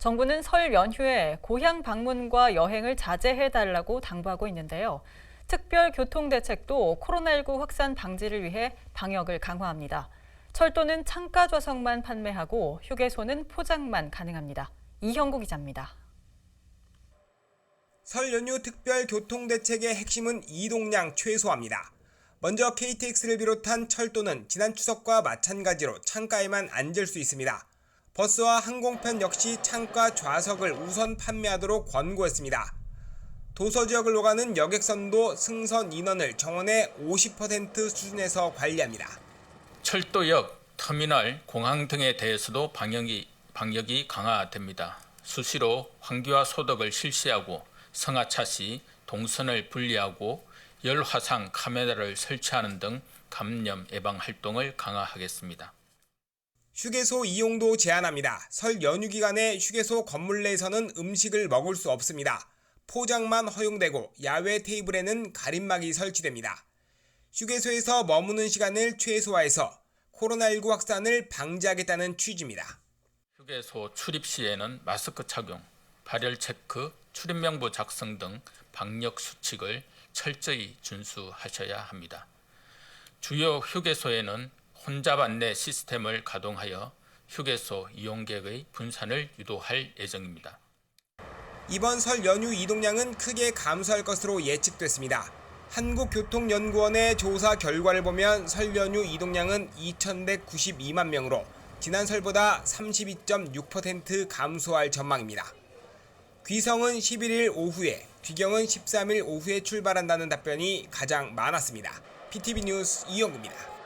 정부는 설 연휴에 고향 방문과 여행을 자제해달라고 당부하고 있는데요. 특별 교통대책도 코로나19 확산 방지를 위해 방역을 강화합니다. 철도는 창가 좌석만 판매하고 휴게소는 포장만 가능합니다. 이형구 기자입니다. 설 연휴 특별 교통대책의 핵심은 이동량 최소화입니다. 먼저 KTX를 비롯한 철도는 지난 추석과 마찬가지로 창가에만 앉을 수 있습니다. 버스와 항공편 역시 창가 좌석을 우선 판매하도록 권고했습니다. 도서 지역을 오가는 여객선도 승선 인원을 정원의 50% 수준에서 관리합니다. 철도역, 터미널, 공항 등에 대해서도 방역이, 방역이 강화됩니다. 수시로 환기와 소독을 실시하고 성하차 시 동선을 분리하고 열화상 카메라를 설치하는 등 감염 예방 활동을 강화하겠습니다. 휴게소 이용도 제한합니다. 설 연휴 기간에 휴게소 건물 내에서는 음식을 먹을 수 없습니다. 포장만 허용되고 야외 테이블에는 가림막이 설치됩니다. 휴게소에서 머무는 시간을 최소화해서 코로나19 확산을 방지하겠다는 취지입니다. 휴게소 출입 시에는 마스크 착용, 발열 체크, 출입 명부 작성 등 방역 수칙을 철저히 준수하셔야 합니다. 주요 휴게소에는 혼잡 안내 시스템을 가동하여 휴게소 이용객의 분산을 유도할 예정입니다. 이번 설 연휴 이동량은 크게 감소할 것으로 예측됐습니다. 한국교통연구원의 조사 결과를 보면 설 연휴 이동량은 2,192만 명으로 지난 설보다 32.6% 감소할 전망입니다. 귀성은 11일 오후에, 귀경은 13일 오후에 출발한다는 답변이 가장 많았습니다. PTV 뉴스 이영구입니다.